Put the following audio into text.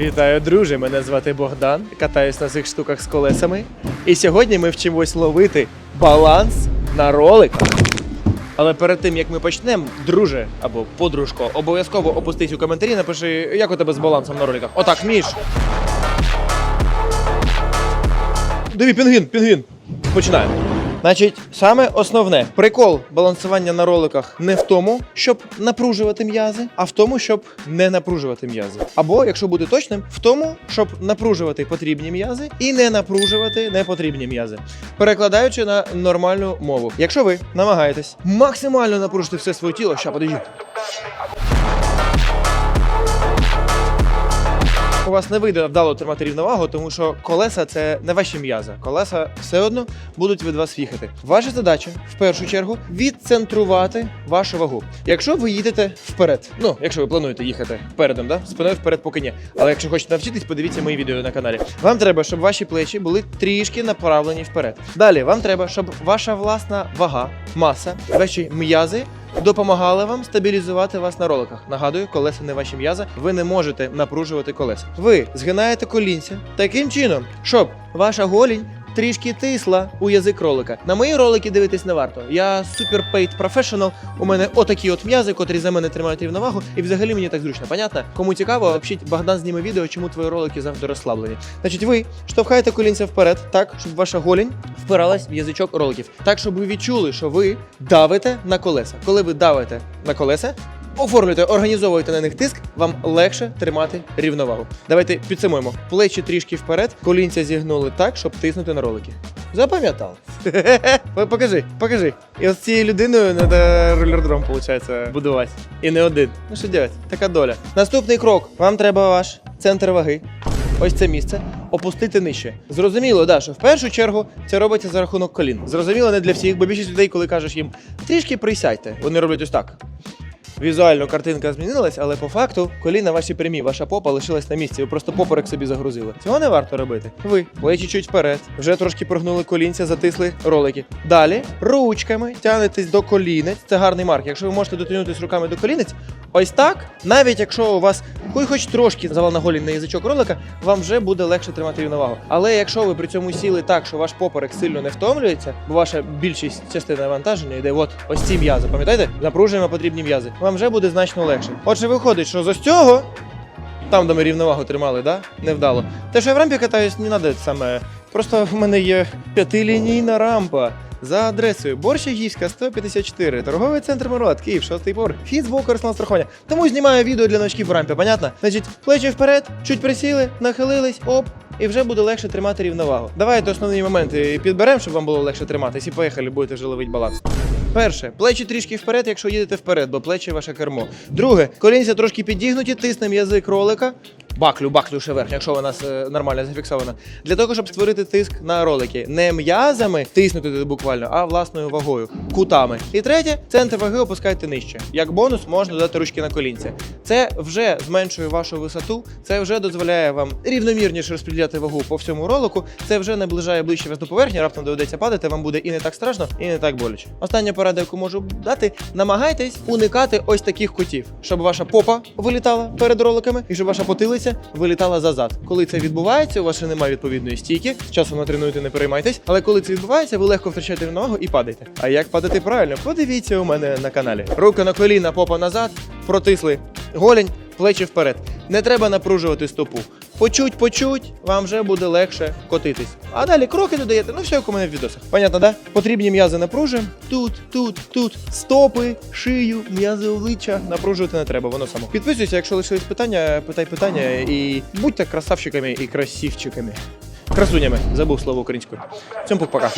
Вітаю, друже! Мене звати Богдан. Катаюсь на цих штуках з колесами. І сьогодні ми вчимось ловити баланс на роликах. Але перед тим як ми почнемо, друже або подружко, обов'язково опустись у коментарі, напиши, як у тебе з балансом на роликах. Отак, між. Диві, пінгвін, пінгвін. Починаємо. Значить, саме основне прикол балансування на роликах не в тому, щоб напружувати м'язи, а в тому, щоб не напружувати м'язи. Або, якщо бути точним, в тому, щоб напружувати потрібні м'язи і не напружувати непотрібні м'язи. Перекладаючи на нормальну мову. Якщо ви намагаєтесь максимально напружити все своє тіло, ща подожди. У вас не вийде вдало тримати рівновагу, тому що колеса це не ваші м'язи. Колеса все одно будуть від вас їхати. Ваша задача в першу чергу відцентрувати вашу вагу. Якщо ви їдете вперед, ну якщо ви плануєте їхати передом, да спиною вперед поки ні. Але якщо хочете навчитись, подивіться мої відео на каналі. Вам треба, щоб ваші плечі були трішки направлені вперед. Далі вам треба, щоб ваша власна вага, маса, ваші м'язи допомагали вам стабілізувати вас на роликах. Нагадую, колеса не ваші м'язи, ви не можете напружувати колеса. Ви згинаєте колінця таким чином, щоб ваша голінь. Трішки тисла у язик ролика. На мої ролики дивитись не варто. Я супер paid professional. У мене отакі от м'язи, котрі за мене тримають рівновагу, і взагалі мені так зручно. Понятно? Кому цікаво, пишіть Богдан зніме відео, чому твої ролики завжди розслаблені. Значить, ви штовхаєте колінця вперед, так, щоб ваша голінь впиралась в язичок роликів. Так, щоб ви відчули, що ви давите на колеса. Коли ви давите на колеса, оформлюєте, організовуєте на них тиск, вам легше тримати рівновагу. Давайте підсумуємо. Плечі трішки вперед, колінця зігнули так, щоб тиснути на ролики. Запам'ятали? Покажи, покажи. І з цією людиною треба ролердром, виходить, будувати. І не один. Ну що робити? Така доля. Наступний крок. Вам треба ваш центр ваги. Ось це місце опустити нижче. Зрозуміло, да, що в першу чергу це робиться за рахунок колін. Зрозуміло, не для всіх, бо більшість людей, коли кажеш їм трішки присядьте, вони роблять ось так. Візуально картинка змінилась, але по факту коліна ваші прямі, ваша попа лишилась на місці. Ви просто поперек собі загрузили. Цього не варто робити. Ви плечі чуть вперед, вже трошки прогнули колінця, затисли ролики. Далі ручками тягнетесь до колінець. Це гарний марк. Якщо ви можете дотягнутися руками до колінець, ось так, навіть якщо у вас хоч хоч трошки завал на язичок ролика, вам вже буде легше тримати рівновагу. Але якщо ви при цьому сіли так, що ваш поперек сильно не втомлюється, бо ваша більшість частини навантаження йде от ось ці м'язи. Пам'ятаєте? Напружуємо потрібні м'язи. Вам вже буде значно легше. Отже, виходить, що з ось цього. Там, де ми рівновагу тримали, да? Невдало. Те, що я в рампі катаюсь, не треба саме. Просто в мене є п'ятилінійна рампа. За адресою Борщагівська 154, торговий центр Мирот, Київ, 6 поверх, фіт з боку страхування. Тому знімаю відео для новачків в рампі, понятно? Значить, плечі вперед, чуть присіли, нахилились, оп, і вже буде легше тримати рівновагу. Давайте основні моменти підберемо, щоб вам було легше триматись, і поїхали, будете вже ловити баланс. Перше, плечі трішки вперед, якщо їдете вперед, бо плечі ваше кермо. Друге, колінця трошки підігнуті, тиснемо язик ролика. Баклю, баклю ще верх, якщо вона е, нормально зафіксована. Для того, щоб створити тиск на ролики. Не м'язами тиснути буквально, а власною вагою, кутами. І третє, центр ваги опускайте нижче. Як бонус, можна додати ручки на колінця. Це вже зменшує вашу висоту, це вже дозволяє вам рівномірніше розподіляти вагу по всьому ролику. Це вже наближає ближче вас до поверхні, раптом доведеться падати, вам буде і не так страшно, і не так боляче. Остання порада, яку можу дати, намагайтесь уникати ось таких кутів, щоб ваша попа вилітала перед роликами і щоб ваша потилиця вилітала зазад. Коли це відбувається, у вас ще немає відповідної стійки. з Часом натренуєте, не переймайтесь. Але коли це відбувається, ви легко втрачаєте рівновагу і падаєте. А як падати правильно? Подивіться у мене на каналі. Руки на коліна, попа назад, протисли голінь, плечі вперед. Не треба напружувати стопу. Почуть, почуть, вам вже буде легше котитись. А далі кроки додаєте, ну все як у мене в відосах. Понятно, да? Потрібні м'язи напружуємо. Тут, тут, тут. Стопи, шию, м'язи обличчя. Напружувати не треба, воно само. Підписуйся, якщо лишились питання, питай питання і будьте красавчиками і красивчиками. Красунями. Забув слово українською. Цьому пока.